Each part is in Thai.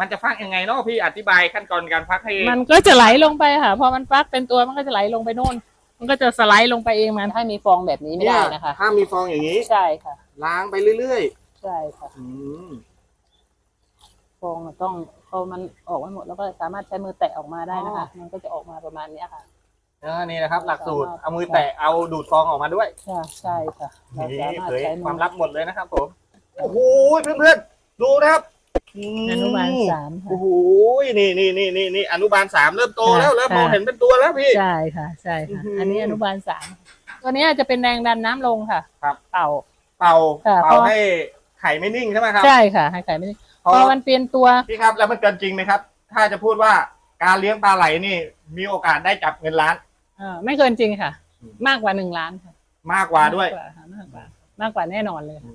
มันจะฟักยังไงเนาะพี่อธิบายขั้นตอนการฟักให้มันก็จะไหลลงไปค่ะ พอมันฟักเป็นตัวมันก็จะไหลลงไปโน่น มันก็จะสไลด์ลงไปเองมันถ้ามีฟองแบบนี้ไม่ได้นะคะ ถ้ามีฟองอย่างนี้ ใช่ค่ะ ล้างไปเรื่อยใช่ค่ะๆอืมฟองมันต้องพอมันออกมาหมดแล้วก็สามารถใช้มือแตะออกมาได้นะคะ มันก็จะออกมาประมาณเนี้ยค่ะเออนี่นะครับ หลักสูตรเอามือแตะเอาดูดฟองออกมาด้วยใช่ใช่ค่ะเรานี่สามารถเผยใช้ความมือลับหมดเลยนะครับผม โอ้โหเพื่อนๆดูนะครับ อนุบาลสามค่ะ โอ้โหนี่นี่นี่นี่นี่อนุบาลสามเริ่มโตแล้วค่ะเริ่มมองค่ะ เห็นเป็นตัวแล้วพี่ ใช่ค่ะใช่ค่ะ อื้อหืออัอันนี้อนุบาลสามตัวเนี้ยจะเป็นแรงดันน้ำลงค่ะครับ เป่า เป่าค่ะเป่าเพราะ ให้ไข่ไม่นิ่งใช่ไหมครับใช่ค่ะให้ไข่ไม่ได้พอพอมันเปลี่ยนตัว พี่ครับแล้วมันเกินจริงไหมครับ ถ้าจะพูดว่าการเลี้ยงปลาไหลนี่มีโอกาสได้จับเงินล้าน เออไม่เกินจริงค่ะ อืม มากกว่าหนึ่งล้านค่ะมากกว่าด้วยมกค่ะมากกว่า มากกว่าแน่นอนเลยค่ะ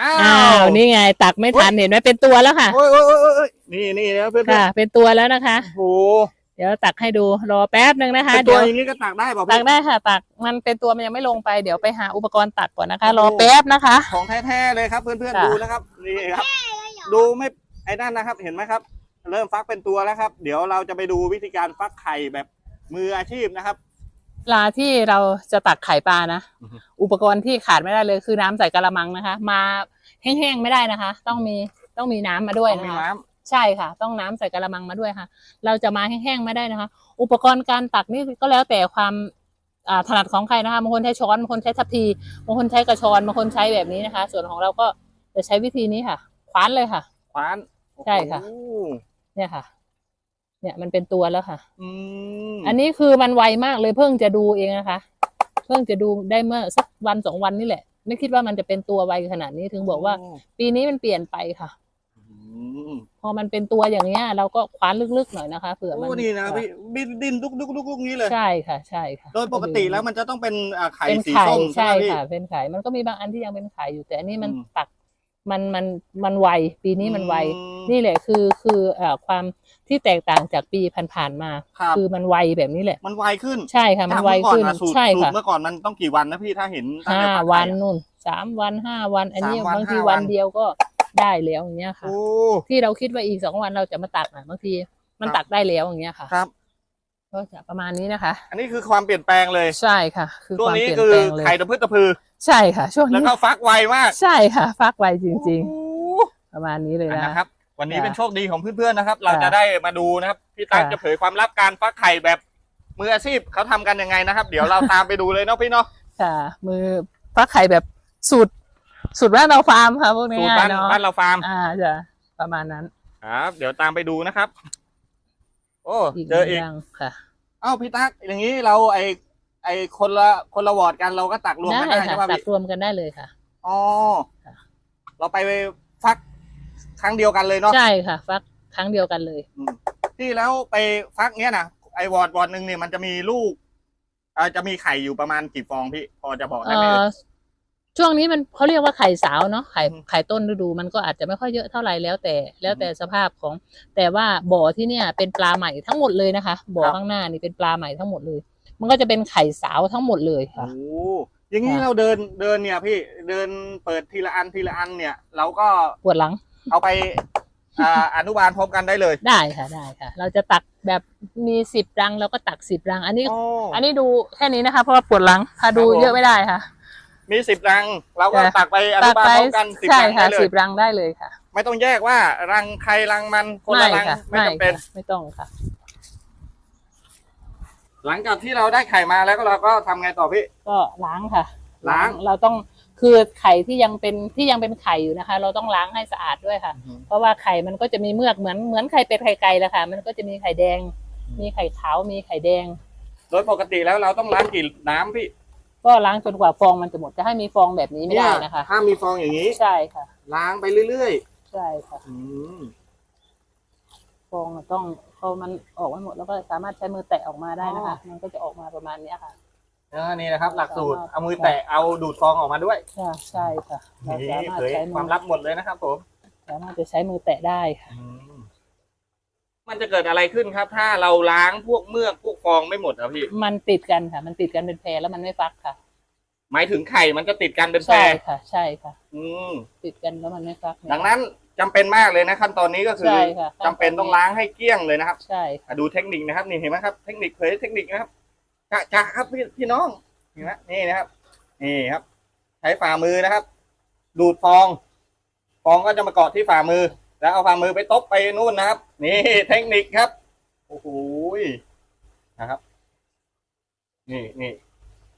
อ้าอ้าววนี่ไงตักไม่ทันเห็นไหมเป็นตัวแล้วค่ะ โอ้ยโอ้ยโอ้ยโอ้ยนี่นี่นะเพื่อนๆค่ะ เป็นตัวแล้วนะคะ โอ้โหเดี๋ยวตักให้ดูรอแป๊บหนึ่งนะคะเป็นตัเดี๋วยวอย่างนี้ก็ตักได้เปล่าตัพี่กได้ค่ะ ตักมันเป็นตัวมันยังไม่ลงไปเดี๋ยวไปหาอุปกรณ์ตักก่อนนะคะ รอแป๊บนะคะ ของแท้ๆเลยครับ เพื่อนๆค่ะ ดูนะครับนี่ครับ ดูไม่ไอ้นั่นนะครับ เห็นไหมครับ เริ่มฟักเป็นตัวแล้วครับ เดี๋ยวเราจะไปดูวิธีการฟักไข่แบบมืออาชีพนะครับป ลาที่เราจะตักไข่ปลานะอือฮึอุปกรณ์ที่ขาดไม่ได้เลยคือน้ำใส่กระมังนะคะ มาแห้งๆไม่ได้นะคะ ต้องมีต้องมีน้ำมาด้วยต้องนะมีคะน้ำใช่ค่ะ ต้องน้ำใส่กระมังมาด้วยค่ะ เราจะมาแห้งๆไม่ได้นะคะ อุปกรณ์การตักนี่ก็แล้วแต่ความอ่าถนัดของใครนะคะบางคนใช้ช้อนบางคนใช้ทัพพีบางคนใช้กระชอนบางคนใช้แบบนี้นะคะ ส่วนของเราก็จะใช้วิธีนี้ค่ะ คว้านเลยค่ะ คว้านใช่ค่ะโอ้โหเนี่ยค่ะ เนี่ยมันเป็นตัวแล้วค่ะอืมอันนี้คือมันไวมากเลยเพิ่งจะดูเองนะคะ เพิ่งจะดูได้เมื่อสักวันสองวันนี่แหละ ไม่คิดว่ามันจะเป็นตัวไวขนาดนี้ถึงบอกว่า ปีนี้มันเปลี่ยนไปค่ะอืมพอมันเป็นตัวอย่างเงี้ย เราก็คว้านลึกๆหน่อยนะคะเผื่อมันโอ้นี่นะพี่บินดินดุกดุกดุกดุกนี้เลยใช่ค่ะ ใช่ค่ะโดยปกติแล้วมันจะต้องเป็นอ่าไข่เป็นสีไข่ส้มใช่ไหมพี่ค่ะเป็นไข่มันก็มีบางอันที่ยังเป็นไข่อยู่แต่อันนี้มันอืมตัก มันมันมันไวปีนี้มันไวอืมนี่แหละคือคือเอ่อความที่แตกต่างจากปีผ่านๆมาครับคือมันไวแบบนี้แหละ มันไวขึ้นใช่ค่ะมันไวจากเมื่อก่อขึ้นอะสูตรใช่สูตรค่ะเมื่อก่อนมันต้องกี่วันนะพี่ถ้าเห็นตั้งห้าแต่ฟักไข่วันอะ นู่นสามวันห้าวัน อันนี้สามวันบางทีห้าวัวันนเดียวก็ได้แล้วอย่างเงี้ยค่ะ โอ้ ที่เราคิดว่าอีกสองวันเราจะมาตักอะบางทีมันครับ ตักได้แล้วอย่างเงี้ยค่ะ ครับ ก็จะประมาณนี้นะคะ อันนี้คือความเปลี่ยนแปลงเลยใช่ค่ะ คือช่วคงวามนี้เปลี่ยนคือแปลงเลยไข่ตะพืชตะพือ ใช่ค่ะ ช่วงแล้วนี้ก็ฟักไวมากใช่ค่ะ ฟักไวจริงโอ้ๆประมาณนี้เลยนะ นะครับ วันนี้ค่ะเป็นโชคดีของเพื่อนๆนะครับ เราค่ะจะได้มาดูนะครับพี่ตั๊กค่ะ จะเผยความลับการฟักไข่แบบมืออาชีพเขาทำกันยังไงนะครับ เดี๋ยวเราตามไปดูเลยเนาะพี่เนาะ ค่ะ มือฟักไข่แบบสูตรสูตรบ้านเราฟาร์มค่ะพวกนี้สูตรบ้านเนาะบ้านเราฟาร์มอ่าจะประมาณนั้นครับ เดี๋ยวตามไปดูนะครับ โอ้อีกเจออีก ย่างค่ะ เอ้าพี่ตั๊กอย่างนี้เราไอไอคนละคนละวอร์ดกันเราก็ตักรวมได้กันได้ค่ะใช่ไหมตักพี่รวมกันได้เลยค่ะ อ๋อค่ะเราไปฟักครั้งเดียวกันเลยเนาะใช่ค่ะ ฟักครั้งเดียวกันเลย อืมที่แล้วไปฟักเนี้ยนะไอวอร์ดวอร์ดหนึ่งเนี่ยมันจะมีลูกเอ่อจะมีไข่อยู่ประมาณกี่ฟองพี่ พอจะบอกได้เอ่ไหมเอ่อย ช่วงนี้มันเขาเรียกว่าไข่สาวเนาะไข่อืมไข่ต้นฤดูมันก็อาจจะไม่ค่อยเยอะเท่าไหร่แล้วแต่ แล้วแต่สภาพของ แต่ว่าบ่อที่เนี่ยเป็นปลาใหม่ทั้งหมดเลยนะคะบ่อข้างหน้านี่เป็นปลาใหม่ทั้งหมดเลย มันก็จะเป็นไข่สาวทั้งหมดเลยโอ้ค่ะอย่างนี้ค่ะ เราเดินเดินเนี่ยพี่เดินเปิดทีละอันทีละอันเนี่ย เราก็ปวดหลังเอาไปอ่าอนุบาลพร้อมกันได้เลยได้ค่ะได้ค่ะ เราจะตักแบบมีสิบรังเราก็ตักสิบรัง อันนี้ โอ้อันนี้ดูแค่นี้นะคะ เพราะว่าปวดหลังถ้าดูครับผม เยอะไม่ได้ค่ะ มีสิบรัง เราก็จ้ะตักไปอนุบาลพร้อมกันสิบใช่รังค่ะได้เลสิยบรังได้เลยค่ะไม่ต้องแยกว่ารังใครรังมันคนละรังค่ะไม่จำเป็น ค่ะไม่ต้องค่ะ หลังจากที่เราได้ไข่มาแล้วก็เราก็ทำไงต่อพี่ ก็ล้างค่ะล้าง เราต้องคือไข่ที่ยังเป็นที่ยังเป็นไข่อยู่นะคะ เราต้องล้างให้สะอาดด้วยค่ะ เพราะว่าไข่มันก็จะมีเมือกเหมือนเหมือนไข่เป็ดไข่ไก่แหละค่ะ มันก็จะมีไข่แดง มีไข่ขาวมีไข่แดง โดยปกติแล้วเราต้องล้างกี่น้ำพี่ก็ล้างจนกว่าฟองมันจะหมดจะให้มีฟองแบบนี้ไม่ได้นะคะถ้ามมีฟองอย่างนี้ ใช่ค่ะ ล้างไปเรื่อยใช่ค่ะ ๆอืมฟองมันต้อง พอมันออกมาหมดแล้วก็สามารถใช้มือแตะออกมาได้นะคะ มันก็จะออกมาประมาณเนี้ยค่ะเออนี่นะครับ หลักสูตรสามารถเอามือแตะเอาดูดฟองออกมาด้วยใช่ใช่ค่ะเรานี่สามารถเผยใช้คมืวามอลับหมดเลยนะครับผมสามารถจะใช้มือแตะได้ค่ะ มันจะเกิดอะไรขึ้นครับ ถ้าเราล้างพวกเมือกพวกฟองไม่หมดอะพี่ มันติดกันค่ะ มันติดกันเป็นแพรแล้วมันไม่ฟักค่ะ หมายถึงไข่มันจะติดกันเป็นแพรใช่ค่ะ ใช่ค่ะ อืมติดกันแล้วมันไม่ฟักไม่ดังนั้นจำเป็นมากเลยนะขั้นตอนนี้ก็คือใช่ค่ะจำเป็นต้องล้างให้เกลี้ยงเลยนะครับใช่ค่ะอะดูเทคนิคนะครับ นี่เห็นไหมครับ เทคนิคเผยเทคนิคนะครับจะจะครับพี่พี่น้องเห็นไหมนี่นะครับ นี่ครับ ใช้ฝ่ามือนะครับ ดูดฟอง ฟองก็จะมาเกาะที่ฝ่ามือ แล้วเอาฝ่ามือไปตบไปนู่นนะครับ นี่เทคนิคครับ โอ้โหนะครับ นี่นี่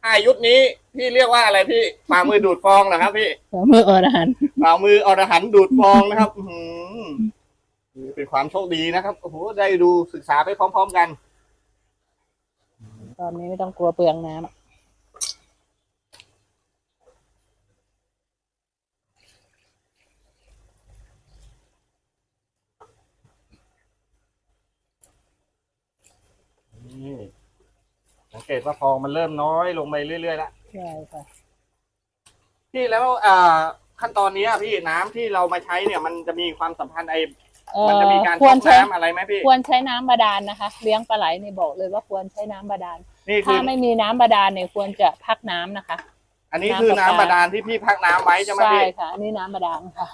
อายุทธนี้พี่เรียกว่าอะไรพี่ฝ่ามือดูดฟองเหรอครับ พี่มืออรหันต์ฝ่ามืออรหันต์ดูดฟองนะครับอื้อหือเป็นความโชคดีนะครับโอ้โหได้ดูศึกษาไปพร้อม ๆกัน ตอนนี้ไม่ต้องกลัวเปลืองน้ำ นี่ สังเกตว่าฟองมันเริ่มน้อยลงไปเรื่อยๆแล้วใช่ค่ะพี่แล้วอ่าขั้นตอนนี้อะพี่น้ำที่เรามาใช้เนี่ย มันจะมีความสัมพันธ์ไอเอ่มันอจะมีการควรต้มใช้ น้ำอะไรไหมพี่ ควรใช้น้ำบาดาลนะคะ เลี้ยงปลาไหลนี่บอกเลยว่าควรใช้น้ำบาดาล นี่คืถ้าอ ไม่มีน้ำบาดาลเนี่ยควรจะพักน้ำนะคะ อันนี้คือน้ำน้ำประปาบาดาลที่พี่พักน้ำไว้ใช่ไหมใช่พี่ค่ะอันนี้น้ำบาดาลค่ะ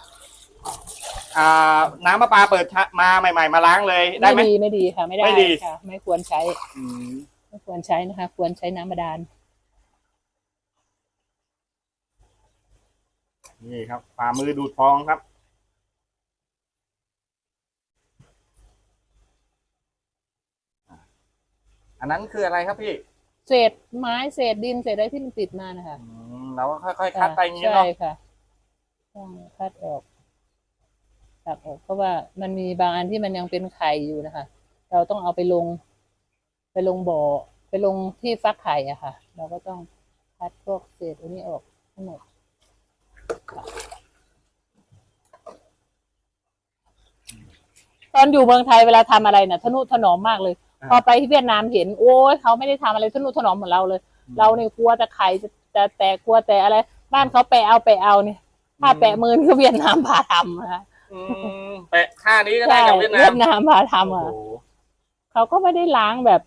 อ่า น้ำประปาเปิดมาใหม่ ๆ มาล้างเลยได้ไหมไม่ดีไม่ดีค่ะ ไม่ได้ไม่ดี ค่ะ ไม่ควรใช้ อืมไม่ ควรใช้นะคะ ควรใช้น้ำบาดาล นี่ครับฝ่ามือดูดฟองครับ อันนั้นคืออะไรครับพี่ เศษไม้เศษดินเศษอะไรที่มันติดมานะคะอืมเราก็ค่อยๆคัดไปอย่างนี้ใช่เนาะค่ะต้องคัดออกตัดออกเพราะว่ามันมีบางอันที่มันยังเป็นไข่อยู่นะคะ เราต้องเอาไปลงไปลงบ่อไป ลงที่ฟักไข่อะค่ะ เราก็ต้องคัดพวกเศษอันนี้ออกทั้งหมดตอนอยู่เมืองไทยเวลาทำอะไรน่ะทนุถนอมมากเลย พอไปที่เวียดนามเห็น โอ้ยเขาไม่ได้ทำอะไรทนุถนอมเหมือนเราเลย เราเนี่ยกลัวแต่ไข่จะแต่แต่กลัวแต่อะไร บ้านเขาแปะเอาแปะเอาเนี่ยถ้าแปะมือนี่ก็เวียดนามพาทำนะคะอืมแปะท่านี้ก็ได้ใช่กับเวียดนาเวีมยดนามพาทำอะโอ้โหเขาก็ไม่ได้ล้างแบบ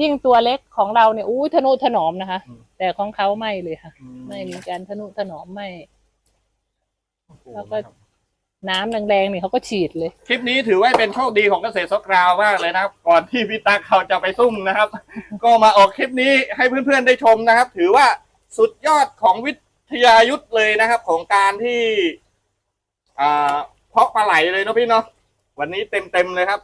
ยิ่งตัวเล็กของเราเนี่ยอู้ทนุถนอมนะคะ แต่ของเขาไม่เลยค่ะ ไม่มีการทนุถนอมไม่โอ้โหแล้วก็น้ำแรงๆเนี่ยเขาก็ฉีดเลย คลิปนี้ถือว่าเป็นโชคดีของเกษตรซอกราวมากเลยนะครับ ก่อนที่พี่ตั๊กเขาจะไปซุ่มนะครับ ก็มาออกคลิปนี้ให้เพื่อนๆได้ชมนะครับ ถือว่าสุดยอดของวิทยายุทธ์เลยนะครับ ของการที่อ่าเพาะปลาไหลเลยเนาะพี่เนาะวันนี้เต็มๆเลยครับ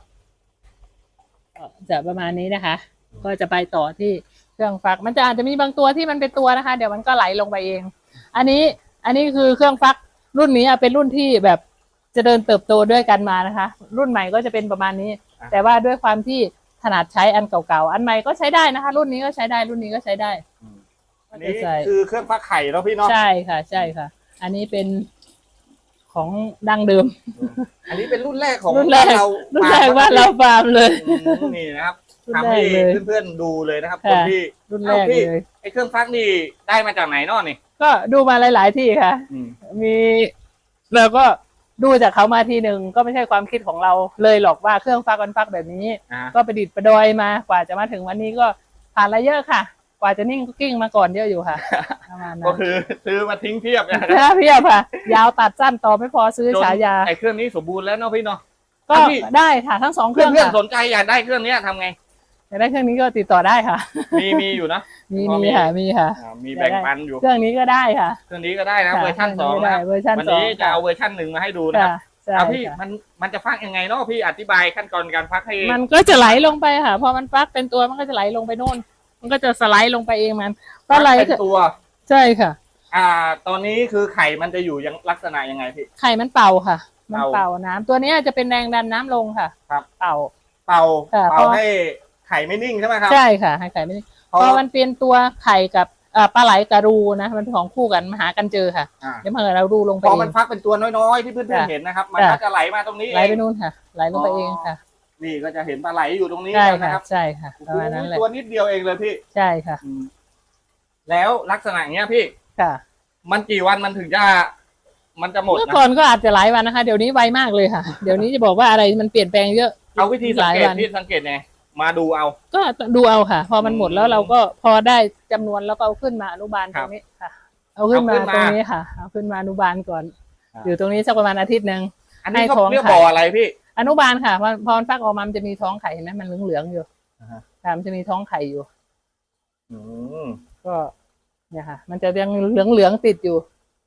จะประมาณนี้นะคะ ก็จะไปต่อที่เครื่องฟัก มันจะอาจจะมีบางตัวที่มันเป็นตัวนะคะ เดี๋ยวมันก็ไหลลงไปเอง อันนี้อันนี้คือเครื่องฟักรุ่นนี้อะเป็นรุ่นที่แบบจะเดินเติบโตด้วยกันมานะคะ รุ่นใหม่ก็จะเป็นประมาณนี้อะแต่ว่าด้วยความที่ถนัดใช้อันเก่าๆอันใหม่ก็ใช้ได้นะคะ รุ่นนี้ก็ใช้ได้รุ่นนี้ก็ใช้ได้อันนี้ใช่คือเครื่องฟักไข่เนาะพี่เนาะใช่ค่ะ ใช่ค่ะ อันนี้เป็นของดั้งเดิม อันนี้เป็นรุ่นแรกของรุ่นแรกบ้าเรารุ่นแรกว่าเราฟาร์มเลยอืมนี่นะครับ รุ่นทำแรให้กเลย เพื่อนๆดูเลยนะครับค่ะคนที่ รุ่นแรกเอ้าพี่ เลย ไอ้เครื่องฟักนี่ได้มาจากไหนเนอนี่ก็ดูมาหลาย ๆ ที่ค่ะ อืม มีแล้วก็ดูจากเขามาทีหนึ่งก็ไม่ใช่ความคิดของเราเลยหรอกว่าเครื่องฟักมันฟักแบบนี้ อ่าก็ประดิษฐ์ประดอยมากว่าจะมาถึงวันนี้ก็ผ่านอะไรเยอะค่ะ กว่าจะนิ่งก็กิ้งมาก่อนเยอะอยู่ค่ะประมาณก็นั้นคือซื้อมาทิ้งเพียบนะนะเพียบค่ะ ยาวตัดสั้นต่อไม่พอซื้อจนฉายา ไอ้เครื่องนี้สมบูรณ์แล้วเนาะพี่เนาะ ก็พี่ ได้ค่ะทั้งสองเคเพื่รื่ออนงเพื่อนค่ะๆสนใจอยากได้เครื่องเนี้ยทำไง อยากได้เครื่องนี้ก็ติดต่อได้ค่ะ มีมีอยู่นะมีพอมีมีค่ะมีค่ะอ่ามีแบ่งปันอยู่ เครื่องนี้ก็ได้ค่ะ เครื่องนี้ก็ได้นะค่ะเวอร์ชันสองเครื่นะนี้ก็ได้เวอร์ชันวันสองนี้จะเอาเวอร์ชันหนึ่งมาให้ดูนะคค่ะรับใช่เอาพี่ค่ะมันมันจะฟักยังไงเนาะพี่อธิบายขั้นตอนการฟักให้มันก็จะไหลลงไปค่ะ พอมันฟักเป็นตัวมันก็จะไหลลงไปโน่น มันก็จะสไลด์ลงไปเองมันปลาไหลฟักเป็นตัว ใช่ค่ะ อ่า ตอนนี้คือไข่มันจะอยู่ยังลักษณะยังไงพี่ ไข่มันเป่าค่ะ มันเป่าเป่าน้ำตัวเนี้ยจะเป็นแรงดันน้ำลงค่ะ ครับ เป่า เป่าค่ะเป่าเพราะ ให้ ไข่ไม่นิ่งใช่ไหมครับ ใช่ค่ะให้ไข่ไม่ได้พอพอมันเป็นตัวไข่กับเอ่อปลาไหลกับรูนะมันเป็นของคู่กันมาหากันเจอค่ะอ่าเดี๋ยวเมื่อเรารูลงไปพอเอมันงฟักเป็นตัวน้อยๆที่เพื่อนค่ะๆเห็นนะครับ มันค่ะก็จะไหลมาตรงนี้ไหลไปเองนู่นค่ะ ไหลลงไปอ๋อเองค่ะ นี่ก็จะเห็นปลาไหลอยู่ตรงนี้ใช่นะค่ะครับใช่ค่ะประมาณนั้นแหละตัวนิดเดียวเองเลยพี่ใช่ค่ะอืมแล้วลักษณะเนี้ยพี่ค่ะ มันกี่วันมันถึงจะมันจะหมดเมื่อนะก่อนก็อาจจะหลายวันนะคะ เดี๋ยวนี้ไวมากเลยค่ะ เดี๋ยวนี้จะบอกว่าอะไรมันเปลี่ยนแปลงเยอะเอาวิธีสังเกตหลายวันพี่สังเกตไง มาดูเอา ก็ดูเอาค่ะ พอมันหมดแล้วอืมเราก็พอได้จำนวนแล้วก็เอาขึ้นมาอนุบาลคตรัรบงนี้ค่ะเอาขึ้นมาเอาขึ้นมาตรงนี้ค่ะ เอาขึ้นมาอนุบาลก่อนอ่าอยู่ตรงนี้สักประมาณอาทิตย์หนึ่งอันนี้ให้เขาท้องเรียกไข่บ่ออะไรพี่ อนุบาลค่ะพอพอมันฟักออกมามันจะมีท้องไข่เห็นไหมมันเหลืองๆอยู่อ่าฮะค่ะมันจะมีท้องไข่อยู่อืมก็เนี่ยค่ะ มันจะยังเหลืองๆติดอยู่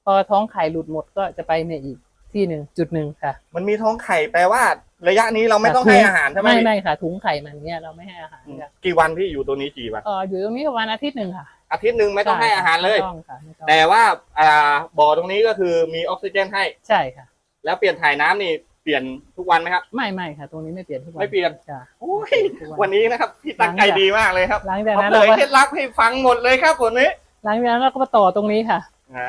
พอท้องไข่หลุดหมดก็จะไปเนี่ยอีก ที่หนึ่งจุดหนึ่งค่ะ มันมีท้องไข่แปลว่า ระยะนี้เราไม่ต้องค่ะให้อาหารใช่ไหมไม่พี่ไม่ค่ะถุงไข่มันเนี่ยเราไม่ให้อาหารอืมค่ะกี่วันพี่อยู่ตัวนี้กี่วันเอออยู่ตรงนี้ประมาณอาทิตย์หนึ่งค่ะ อาทิตย์หนึ่งไม่ต้องให้อาหารเลยไม่ต้องค่ะไม่ต้องแต่ว่าอ่าบ่อตรงนี้ก็คือมีออกซิเจนให้ใช่ค่ะ แล้วเปลี่ยนถ่ายน้ำนี่เปลี่ยนทุกวันไหมครับ ไม่ไม่ค่ะ ตรงนี้ไม่เปลี่ยนทุกวันไม่เปลี่ยนจ้ะโอ้ยทุกวันนี้นะครับพี่ตั้งใจดีมากเลยครับหลังจากเขานั้นเผเรายก็เคล็ดลับให้ฟังหมดเลยครับวันนี้ หลังจากนั้นเราก็มาต่อตรงนี้ค่ะไหน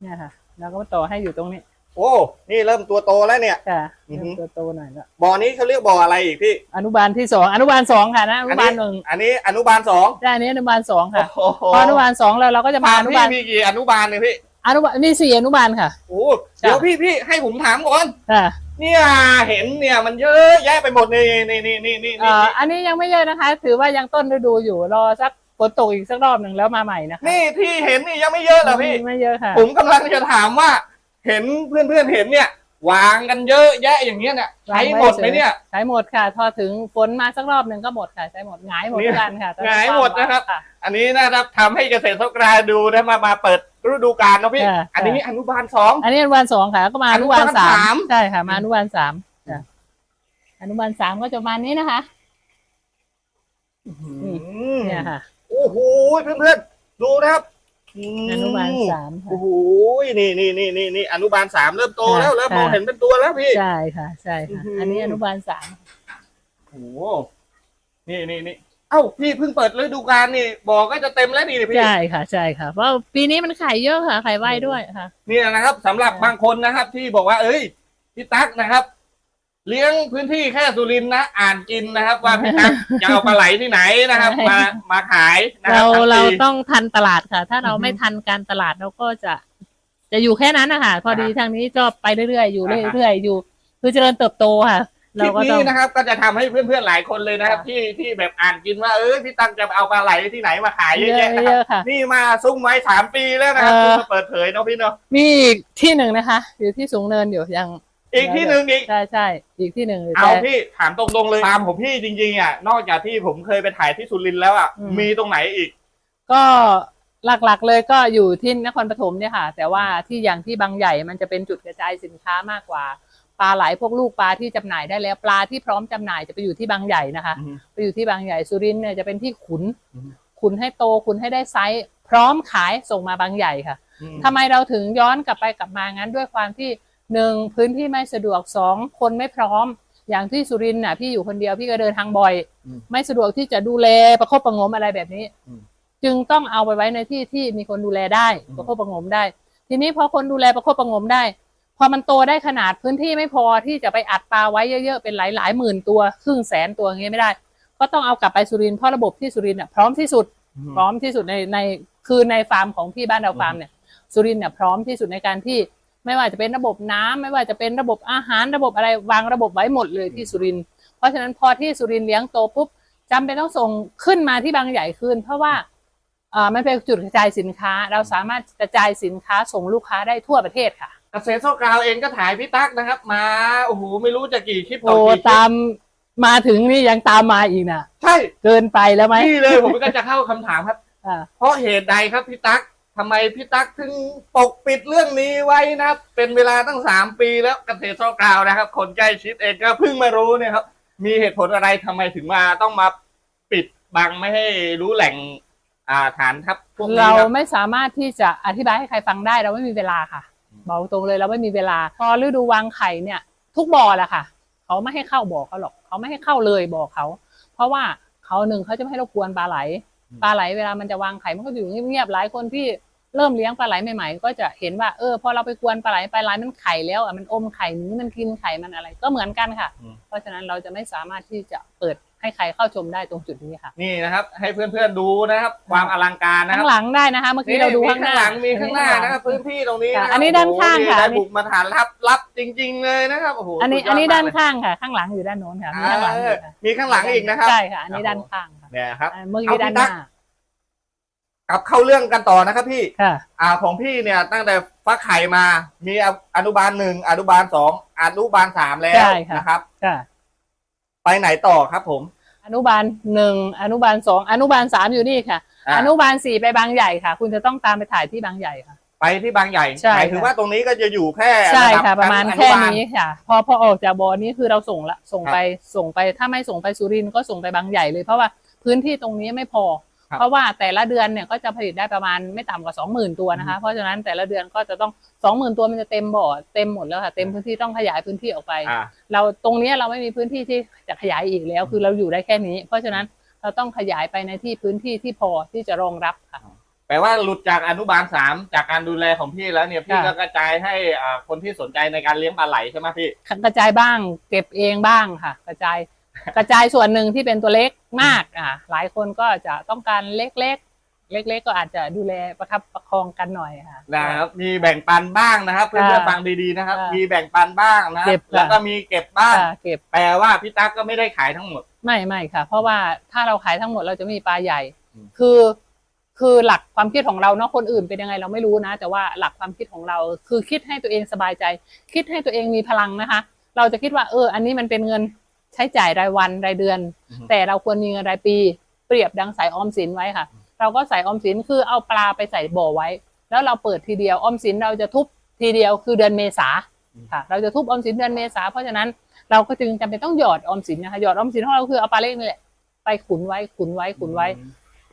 เนี่ยค่ะ เราก็มาต่อให้อยู่ตรงนี้โอ้นี่เริ่มตัวโตแล้วเนี่ยค่ะอือฮึเริ่มตัวโตหน่อยละบ่อนี้เขาเรียกบ่ออะไรอีกพี่อนุบาลที่สองอนุบาลสองค่ะนะอนุบาลหนึ่งอันนี้อนุบาลสองได้อันนี้อนุบาลสองค่ะโอ้โหพออนุบาลสองแล้วเราก็จะมาผ่านอนุพี่บาลมีกี่อนุบาลเนี่ยพี่อนุบาลมีสี่อนุบาลค่ะ โอ้เดี๋ยวพี่พี่ให้ผมถามก่อนค่ะเนี่ยเห็นเนี่ยมันเยอะแยะไปหมดนี่นี่นี่นี่นี่เอ่ออันนี้ยังไม่เยอะนะคะ ถือว่ายังต้นฤดูอยู่รอสัก ฝนตกอีกสักรอบหนึ่งแล้วมาใหม่นะคะนี่ที่เห็นนี่ยังไม่เยอะเหรอพี่ ไม่เยอะค่ะ ผมกำลังจะถามว่า เห็นเพื่อนเพื่อนๆเห็นเนี่ย วางกันเยอะแยะอย่างเงี้ยเนี่ยใช้หมดไหมเนี่ย ใช้หมดค่ะ พอถึงฝนมาสักรอบหนึ่งก็หมดค่ะ ใช้หมดหงายหมดเนี่ยทุกกันค่ะหงายหมดนะครับค่ะอันนี้นะครับทำให้เกษตรกรดูนะมามาเปิดฤดูกาลเนาะพี่ค่ะอันนี้อนุบาลสองอันนี้อนุบาลสองค่ะก็มาอนุบาลอนุบาลสาสามมใช่ค่ะ มาอนุบาลสามค่ะอนุบาลสามก็จะประมาณนี้นะคะเนี่ยค่ะโอ้โหเพื่อนเพื่อนๆดูนะครับมอนุบาลสามค่ะ โอ้โหนี่นี่นี่นี่นี่อนุบาลสามเริ่มโตแล้วค่ะเริ่มมองค่ะ เห็นเป็นตัวแล้วพี่ ใช่ค่ะ ใช่ค่ะ อื้อหืออั อันนี้อนุบาลสามโอ้โหนี่นี่นี่เอ้าพี่เพิ่งเปิดฤดูกาลนี่บอกก็จะเต็มแล้วนี่พี่ ใช่ค่ะ ใช่ค่ะ เพราะปีนี้มันไข่เยอะค่ะไข่ไวด้วยค่ะ เนี่ยนะครับสำหรับบางคนนะครับ ที่บอกว่า เอ้ยพี่ตั๊กนะครับ เลี้ยงพื้นที่แค่สุรินทร์นะ อ่านกินนะครับ ว่าพี่ตั๊กจะเอาปลาไหลที่ไหนนะครับ มามาขายนะคเราบทั้งปีเราต้องทันตลาดค่ะ ถ้าเราอือฮึไม่ทันการตลาดเราก็จะ จะอยู่แค่นั้นนะคะพอดีอ่าทางนี้ก็ไปเรื่อยๆอยู่อ่าฮะ เรื่อยๆอยู่ คือเจริญเติบโตค่ะ คเราลิปก็ต้นี้องนะครับก็จะทำให้เพื่อนๆหลายคนเลยนะครับ ค่ะ ที่ที่แบบอ่านกินว่าเออพี่ตั๊กจะเอาปลาไหลที่ไหนมาขายเยเยอะอะแยะนะเยครับอะค่ะ นี่มาซุ่มไว้สามปีแล้วนะครับเออ เพิ่งมาเปิดเผยเนาะพี่เนาะมีอีกที่หนึ่งนะคะ อยู่ที่สูงเนินอยู่ยัง อีกที่หนึ่งอีก ใช่ใช่อีกที่หนึ่งยู่เอาแต่ พี่ถามตรงๆเลยฟาร์มของพี่จริงๆอะนอกจากที่ผมเคยไปถ่ายที่สุรินทร์แล้วอะอืม มีตรงไหนอีก ก็หลักๆเลยก็อยู่ที่นครปฐมเนี่ยค่ะ แต่ว่าที่อย่างที่บางใหญ่มันจะเป็นจุดกระจายสินค้ามากกว่า ปลาไหลพวกลูกปลาที่จำหน่ายได้แล้วปลาที่พร้อมจำหน่ายจะไปอยู่ที่บางใหญ่นะคะ อืมไปอยู่ที่บางใหญ่สุรินทร์เนี่ยจะเป็นที่ขุน อืมขุนให้โตขุนให้ได้ไซส์พร้อมขายส่งมาบางใหญ่ค่ะอืมทำไมเราถึงย้อนกลับไปกลับมางั้นด้วยความที่ หนึ่งพื้นที่ไม่สะดวกสองคนไม่พร้อม อย่างที่สุรินทร์น่ะพี่อยู่คนเดียวพี่ก็เดินทางบ่อยอืมไม่สะดวกที่จะดูแลประคบประหงมอะไรแบบนี้อืมจึงต้องเอาไปไว้ในที่ที่มีคนดูแลได้อืมประคบประหงมได้ ทีนี้พอคนดูแลประคบประหงมได้ พอมันโตได้ขนาดพื้นที่ไม่พอที่จะไปอัดปลาไว้เยอะๆเป็นหลายหลายๆหมื่นตัวครึ่งแสนตัวอย่างเงี้ยไม่ได้ ก็ต้องเอากลับไปสุรินทร์เพราะระบบที่สุรินทร์น่ะพร้อมที่สุด พร้อมที่สุดในในคือในฟาร์มของพี่บ้านเราฟาร์มเนี่ยสุรินทร์เนี่ยพร้อมที่สุดในการที่ ไม่ว่าจะเป็นระบบน้ำไม่ว่าจะเป็นระบบอาหารระบบอะไรวางระบบไว้หมดเลยที่สุรินทร์เพราะฉะนั้นพอที่สุรินทร์เลี้ยงโตปุ๊บจำเป็นต้องส่งขึ้นมาที่บางใหญ่ขึ้น เพราะว่าอ่ามันเป็นจุดกระจายสินค้า เราสามารถกระจายสินค้าส่งลูกค้าได้ทั่วประเทศค่ะเกษตรโซกราวเองก็ถ่ายพี่ตั๊กนะครับ มาโอ้โหไม่รู้จะกี่คลิปต่อโอ้กี่คลิปตามมาถึงนี่ยังตามมาอีกนะใช่เกินไปแล้วไหมนี่เลยผมก็จะเข้าคำถามครับ อ่า เพราะเหตุใดครับพี่ตั๊ก ทำไมพี่ตั๊กถึงปกปิดเรื่องนี้ไว้นะครับ เป็นเวลาตั้งสามปีแล้วเกษตรโซกราวนะครับ คนใกล้ชิดเองก็เพิ่งมารู้เนี่ยครับ มีเหตุผลอะไรทำไมถึงมาต้องมาปิดบังไม่ให้รู้แหล่งอาฐานทัพพวกนี้เราไม่สามารถที่จะอธิบายให้ใครฟังได้เราไม่มีเวลาค่ะบอกตรงเลยเราไม่มีเวลา พอฤดูวางไข่เนี่ย ทุกบ่อแหละค่ะ เขาไม่ให้เข้าบ่อเขาหรอก เขาไม่ให้เข้าเลยบ่อเขา เพราะว่าเขาหนึ่งเขาจะไม่ให้รบกวนปลาไหล ปลาไหลเวลามันจะวางไข่มันก็อยู่เงียบๆหลายคนที่เริ่มเลี้ยงปลาไหลใหม่ๆ ก็จะเห็นว่าเออพอเราไปกวนปลาไหลปลาไหลมันไข่แล้วอะมันอมไข่หนี้มันกินไข่มันอะไร ก็เหมือนกันค่ะอืมเพราะฉะนั้นเราจะไม่สามารถที่จะเปิดให้ใครเข้าชมได้ตรงจุดนี้ค่ะ นี่นะครับ ให้เพื่อนๆดูนะครับ ความอลังการนะคข้ารับงหลังได้นะคะเมื่อกี้เราดูมีข้างหข้างน้าหลังมีข้างหน้านะครับพื้นที่ตรงนี้ค่ะนะครับอันนี้ด้านข้างค่ะโอ้โหได้บุกมาฐานรับรับจริง ๆ เลยนะครับโอ้โหอันนี้สุยอันนี้มกด้านเลยข้างค่ะ ข้างหลังอยู่ด้านโน้นค่ะมีข้างหลังอยู่ค่ะมีข้างหลังอีกนะครับใช่ค่ะอันนี้ด้านข้างค่ะ เนี่ยครับอ่าเมื่อกี้ด้านหน้าเอาพี่ตั๊กครับเข้าเรื่องกันต่อนะครับพี่ ค่ะอ่าของพี่เนี่ยตั้งแต่ฟักไข่มามีอนุบาลหนึ่งอนุบาลสองอนุบาลสามแล้วใช่ค่ะนะครับ ค่ะ ไปไหนต่อครับผม อนุบาลหนึ่งอนุบาลสองอนุบาลสามอยู่นี่ค่ะ อ่า อนุบาลสี่ไปบางใหญ่ค่ะ คุณจะต้องตามไปถ่ายที่บางใหญ่ค่ะ ไปที่บางใหญ่ใช่หมายถึงค่ะ ว่าตรงนี้ก็จะอยู่แค่ใช่ดับค่ะประมาณชั้นอแค่นุบาลนี้ค่ะ พอพอออกจากบอนี้คือเราส่งละส่งครับไปส่งไปถ้าไม่ส่งไปสุรินทร์ก็ส่งไปบางใหญ่เลยเพราะว่า พื้นที่ตรงนี้ไม่พอ ครับ เพราะว่าแต่ละเดือนเนี่ยก็จะผลิตได้ประมาณไม่ต่ำกว่าสองหมื่นตัวนะคะ เพราะฉะนั้นแต่ละเดือนก็จะต้องสองหมื่นตัวมันจะเต็มบ่อเต็มหมดแล้วค่ะเต็มพื้นที่ต้องขยายพื้นที่ออกไป อ่า เราตรงเนี้ยเราไม่มีพื้นที่ที่จะขยายอีกแล้ว คือเราอยู่ได้แค่นี้ เพราะฉะนั้นเราต้องขยายไปในที่พื้นที่ที่พอที่จะรองรับค่ะ แปลว่าหลุดจากอนุบาลสามจากการดูแลของพี่แล้วเนี่ยพี่ค่ะ ก็กระจายให้อ่าคนที่สนใจในการเลี้ยงปลาไหลใช่ไหมพี่ กระจายบ้าง เก็บเองบ้างค่ะ กระจาย กระจายส่วนหนึ่งที่เป็นตัวเล็กมากอะหลายคนก็จะต้องการเล็กๆ เล็ก ๆ ก็อาจจะดูแลประคับประคองกันหน่อยค่ะ นะครับ มีแบ่งปันบ้างนะครับเพื่อนค่ะๆฟังดีๆนะครับ ค่ะมีแบ่งปันบ้างนะเก็บค่ะ แล้วก็มีเก็บบ้าง ค่ะเก็บแปลว่าพี่ตั๊กก็ไม่ได้ขายทั้งหมด ไม่ไม่ค่ะ เพราะว่าถ้าเราขายทั้งหมดเราจะมีปลาใหญ่ อืม คือ คือหลักความคิดของเราเนาะคนอื่นเป็นยังไงเราไม่รู้นะ แต่ว่าหลักความคิดของเรา คือคิดให้ตัวเองสบายใจ คิดให้ตัวเองมีพลังนะคะ เราจะคิดว่าเออ อันนี้มันเป็นเงิน ใช้จ่ายรายวันรายเดือนอือฮึแต่เราควรมีเงินรายปี เปรียบดังใส่ออมสินไว้ค่ะ เราก็ใส่ออมสินคือเอาปลาไปใส่บ่อไว้ แล้วเราเปิดทีเดียวออมสินเราจะทุบทีเดียวคือเดือนเมษาค่ะ เราจะทุบออมสินเดือนเมษาเพราะฉะนั้นเราก็จึงจำเป็นต้องหยอดออมสินนะคะหยอดออมสินของเราคือเอาปลาเล็กนี่แหละไปขุนไว้ขุนไว้ขุนไว้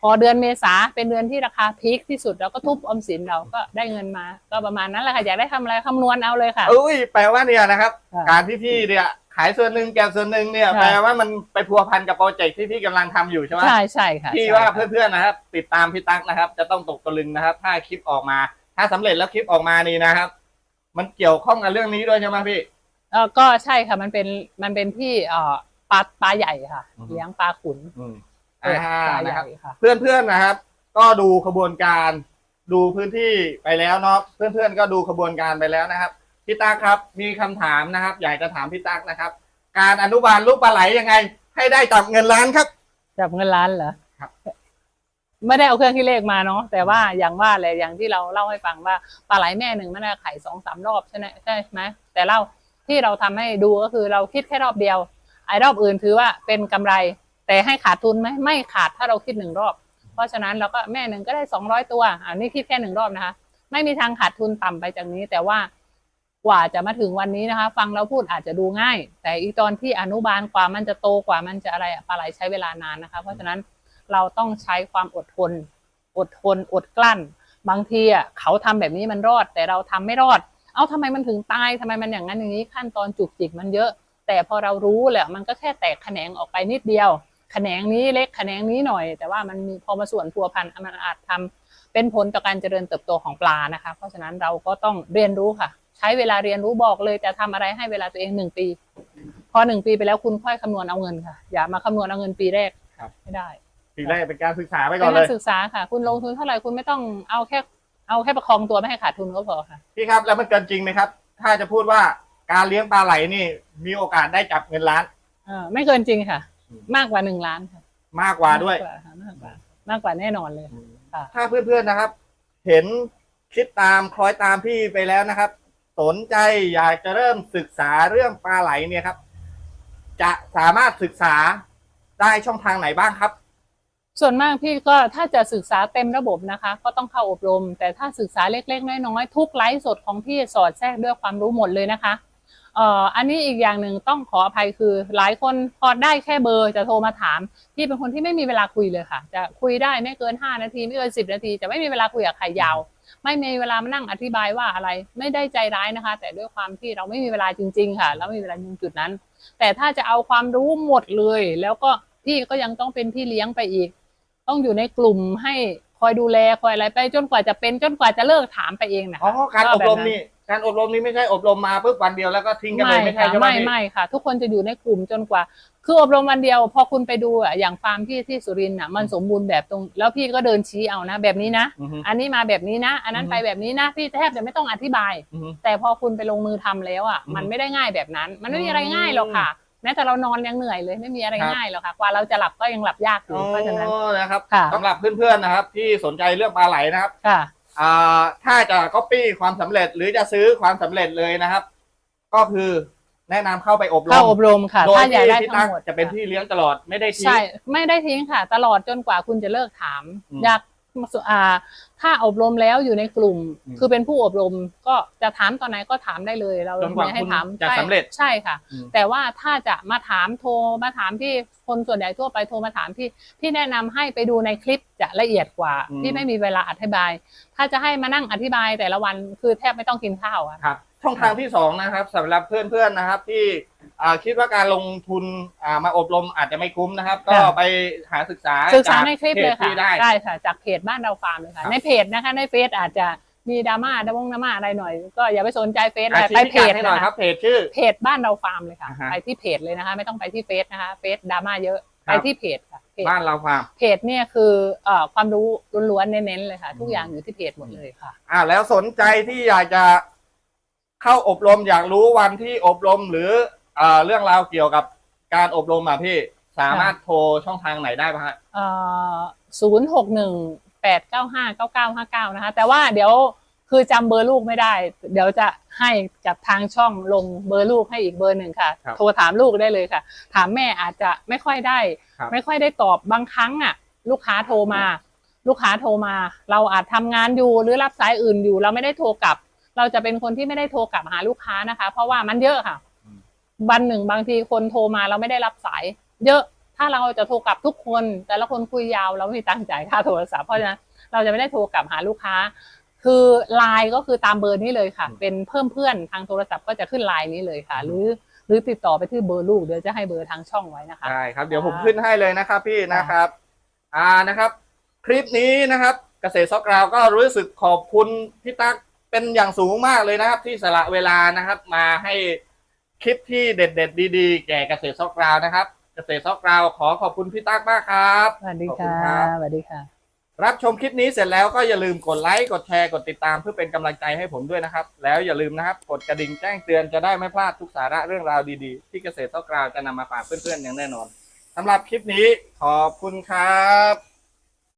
พอเดือนเมษาเป็นเดือนที่ราคาพีคที่สุดเราก็ทุบออมสินเราก็ได้เงินมา ก็ประมาณนั้นแหละค่ะอยากได้ทำอะไรคำนวณเอาเลยค่ะเอ้ยแปลว่าเนี่ยนะครับค่ะการที่พี่เนี่ยขายส่วนหนึ่งแกบส่วนหนึ่งเนี่ยค่ะ แปลว่ามันไปพัวพันกับโปรเจกต์ที่พี่กำลังทำอยู่ใช่ไหมใช่ใช่ค่ะพี่ใช่ว่าค่ะเพื่อนๆนะครับ ติดตามพี่ตั๊กนะครับ จะต้องตกตะลึงนะครับ ถ้าคลิปออกมา ถ้าสำเร็จแล้วคลิปออกมานี่นะครับ มันเกี่ยวข้องกับเรื่องนี้ด้วยใช่ไหมพี่ เออก็ใช่ค่ะมันเป็นมันเป็นที่เอ่อปลาปลาใหญ่ค่ะ อือฮึ เลี้ยงปลาขุนอืมเอออ่าปลาใหนะคญ่รับค่ะ เพื่อนๆนะครับ ก็ดูขบวนการ ดูพื้นที่ไปแล้วเนาะเพื่อนๆก็ดูขบวนการไปแล้วนะครับ พี่ตั๊กครับ มีคำถามนะครับ อยากจะถามพี่ตั๊กนะครับ การอนุบาลลูกปลาไหลยังไง ให้ได้จับเงินล้านครับ จับเงินล้านเหรอครับ ไม่ได้เอาเครื่องคิดเลขมาเนาะแต่ว่าอย่างว่าเลยอย่างที่เราเล่าให้ฟังว่าปลาไหลแม่หนึ่งมันน่าไข่สองสามรอบใช่ไหมใช่ไหมแต่เราที่เราทำให้ดูก็คือเราคิดแค่รอบเดียว ไอ้รอบอื่นถือว่าเป็นกำไร แต่ให้ขาดทุนไหมไม่ขาดถ้าเราคิดหนึ่งรอบ เพราะฉะนั้นเราก็แม่หนึ่งก็ได้สองร้อยตัวอันนี้คิดแค่หนึ่งรอบนะคะ ไม่มีทางขาดทุนต่ำไปจากนี้ แต่ว่า กว่าจะมาถึงวันนี้นะคะ ฟังเราพูดอาจจะดูง่าย แต่อีกตอนที่อนุบาลกว่ามันจะโตกว่ามันจะอะไรปลาไหลใช้เวลานานนะคะ เพราะฉะนั้นเราต้องใช้ความอดทน อดทน อดกลั้น บางทีอะเขาทำแบบนี้มันรอด แต่เราทำไม่รอด เอ้าทำไมมันถึงตายทำไมมันอย่างนั้นอย่างนี้ขั้นตอนจุกจิกมันเยอะ แต่พอเรารู้แหละมันก็แค่แตกแขนงออกไปนิดเดียวแขนงนี้เล็กแขนงนี้หน่อย แต่ว่ามันมีพอมาส่วนพัวพันมันอาจทำเป็นผลต่อการเจริญเติบโตของปลานะคะ เพราะฉะนั้นเราก็ต้องเรียนรู้ค่ะ ใช้เวลาเรียนรู้บอกเลยจะทำอะไรให้เวลาตัวเองหนึ่งปี พอหนึ่งปีไปแล้วคุณค่อยคำนวณเอาเงินค่ะ อย่ามาคำนวณเอาเงินปีแรกครับไม่ได้ทีแรกเป็นการศึกษาไปเป็ก่อนนเลกายรศึกษาค่ะ คุณลงทุนเท่าไหร่คุณไม่ต้องเอาแค่เอาแค่ประคองตัวไม่ให้ขาดทุนก็พอค่ะพี่ครับแล้วมันเกินจริงไหมครับ ถ้าจะพูดว่าการเลี้ยงปลาไหลนี่ มีโอกาสได้จับเงินล้านเออไม่เกินจริงค่ะอืมมากกว่าหนึ่งล้านค่ะ มากกว่าด้วยมกค่ะมากกว่ามากกว่าแน่นอนเลยค่ะถ้าเพื่อนๆนะครับ เห็นคิดตามคล้อยตามพี่ไปแล้วนะครับ สนใจอยากจะเริ่มศึกษาเรื่องปลาไหลเนี่ยครับ จะสามารถศึกษาได้ช่องทางไหนบ้างครับ ส่วนมากพี่ก็ถ้าจะศึกษาเต็มระบบนะคะ ก็ต้องเข้าอบรม แต่ถ้าศึกษาเล็กๆน้อยๆทุกไลฟ์สดของพี่สอดแทรกด้วยความรู้หมดเลยนะคะเอ่ออันนี้อีกอย่างหนึ่งต้องขออภัยคือ หลายคนพอได้แค่เบอร์จะโทรมาถามพี่เป็นคนที่ไม่มีเวลาคุยเลยค่ะ จะคุยได้ไม่เกิน 5 นาทีไม่เกิน10 นาที จะไม่มีเวลาคุยกับใครยาว ไม่มีเวลามานั่งอธิบายว่าอะไร ไม่ได้ใจร้ายนะคะ แต่ด้วยความที่เราไม่มีเวลาจริง ๆ ค่ะ แล้วไม่มีเวลาตรงจุดนั้น แต่ถ้าจะเอาความรู้หมดเลย แล้วก็พี่ก็ยังต้องเป็นพี่เลี้ยงไปอีก ต้องอยู่ในกลุ่มให้คอยดูแลคอยอะไรไปจนกว่าจะเป็นจนกว่าจะเลิกถามไปเองนะอ๋อคะการอบรมแบบนี่การอบรมนี่ไม่ใช่อบรมมาปุ๊บวันเดียวแล้วก็ทิ้งกันเลยไม่ใช่ค่ะใช่ไหมไม่พี่ไม่ค่ะ ทุกคนจะอยู่ในกลุ่มจนกว่า คืออบรมวันเดียวพอคุณไปดูอะอย่างฟาร์มพี่ที่สุรินทร์อะมันสมบูรณ์แบบตรง แล้วพี่ก็เดินชี้เอานะ แบบนี้นะ อือฮึอันนี้มาแบบนี้นะ อันนั้นอือฮึไปแบบนี้นะ พี่แทบจะไม่ต้องอธิบาย อือฮึ แต่พอคุณไปลงมือทำแล้วอะอืมมันไม่ได้ง่ายแบบนั้น มันไม่มีอะไรง่ายหรอกค่ะ แม้แต่เรานอนยังเหนื่อยเลย ไม่มีอะไรครับ ง่ายหรอกค่ะ กว่าเราจะหลับก็ยังหลับยากอยู่โอ้เพราะฉะนั้นนะครับค่ะ สำหรับเพื่อนๆนะครับ ที่สนใจเรื่องปลาไหลนะครับค่ะ อ่าถ้าจะก๊อปปี้ความสำเร็จหรือจะซื้อความสำเร็จเลยนะครับ ก็คือ แนะนำเข้าไปอบรเข้ามอบรมค่ะ โดยถ้าอยากที่ได้พี่ทั้ตั๊งกหมดจะเป็นพี่เลี้ยงตลอดไม่ได้ทิ้ง ใช่ไม่ได้ทิ้งค่ะ ตลอดจนกว่าคุณจะเลิกถาม อืมอยากอ่าถ้าอบรมแล้วอยู่ในกลุ่ม อืมคือเป็นผู้อบรมก็จะถามตอนไหนก็ถามได้เลยเราจนกว่าไม่ให้คุณถามจะใช่สำเร็จ ใช่ค่ะ อืม แต่ว่าถ้าจะมาถามโทรมาถามที่คนส่วนใหญ่ทั่วไปโทรมาถามที่ที่แนะนำให้ไปดูในคลิปจะละเอียดกว่าอืม ที่ไม่มีเวลาอธิบาย ถ้าจะให้มานั่งอธิบายแต่ละวันคือแทบไม่ต้องกินข้าวอะ ครับ ช่องทางที่สองนะครับสำหรับเพื่อนๆนะครับ ที่อ่าคิดว่าการลงทุนอ่ามาอบรมอาจจะไม่คุ้มนะครับ ก็ไปหาศึกษาศึกษาจในคลิปเลยพจค่ะที่ได้ได้ค่ะจากเพจบ้านเราฟาร์มเลยค่ะครับในเพจนะคะในเฟซอาจจะมีดราม่าดาวงดราม่าอะไรหน่อย ก็อย่าไปสนใจเฟซอาไปชี้ไปพิเพกัดจให้หน่อยนะครัคะบเพจชื่อเพจบ้านเราฟาร์มเลยค่ะอ่าฮะไปที่เพจเลยนะคะ ไม่ต้องไปที่เฟซนะคะเฟซดราม่าเยอะครัไปบที่เพจค่ะเพจบ้านเราฟาร์มเพจเนี่ยคือเอ่อความรู้ล้วนๆเน้นๆเลยค่ะ ทุกอย่างอยู่ที่เพจหมดเลยค่ะอ่าแล้วสนใจที่อยากจะ เข้าอบรมอยากรู้วันที่อบรมหรืออ่าเรื่องราวเกี่ยวกับการอบรมอะพี่สามารถโทรช่องทางไหนได้บ้างฮะ ศูนย์หกหนึ่งแปดเก้าห้าเก้าเก้าห้าเก้านะคะ แต่ว่าเดี๋ยวคือจำเบอร์ลูกไม่ได้ เดี๋ยวจะให้กับทางช่องลงเบอร์ลูกให้อีกเบอร์หนึ่งค่ะ ครับโทรถามลูกได้เลยค่ะ ถามแม่อาจจะไม่ค่อยได้ ครับไม่ค่อยได้ตอบบางครั้งอะ ลูกค้าโทรมา ลูกค้าโทรมา เราอาจทำงานอยู่หรือรับสายอื่นอยู่ เราไม่ได้โทรกลับ เราจะเป็นคนที่ไม่ได้โทรกลับหาลูกค้านะคะ เพราะว่ามันเยอะค่ะอืมวันหนึ่งบางทีคนโทรมาเราไม่ได้รับสาย เยอะถ้าเราจะโทรกลับทุกคน แต่ละคนคุยยาวเราไม่มีตังค์จ่ายค่าโทรศัพท์เพราะฉะนั้นเราจะไม่ได้โทรกลับหาลูกค้า คือไลน์ก็คือตามเบอร์นี้เลยค่ะอืมเป็นเพิ่มเพื่อนทางโทรศัพท์ก็จะขึ้นไลน์นี้เลยค่ะ หรือหรือติดต่อไปที่เบอร์ลูกเดี๋ยวจะให้เบอร์ทางช่องไว้นะคะได้ครับเดี๋ยวผมขึ้นให้เลยนะครับพี่นะครับ อ่านะครับ คลิปนี้นะครับ เกษตรซอกกราวก็รู้สึกขอบคุณพี่ตั๊ก เป็นอย่างสูงมากเลยนะครับ ที่สละเวลานะครับ มาให้คลิปที่เด็ด ๆ ดีๆ แก่เกษตรซอกกราวนะครับ เกษตรซอกกราวขอขอบคุณพี่ตั๊กมากครับสวัสดีขอบคุค่ะณครับ สวัสดีค่ะ รับชมคลิปนี้เสร็จแล้วก็อย่าลืมกดไลค์ กดแชร์ กดติดตามเพื่อเป็นกำลังใจให้ผมด้วยนะครับ แล้วอย่าลืมนะครับ กดกระดิ่งแจ้งเตือนจะได้ไม่พลาดทุกสาระเรื่องราวดีๆ ที่เกษตรซอกกราวจะนำมาฝากเพื่อนๆอย่างแน่นอนสำหรับคลิปนี้ขอบคุณครับ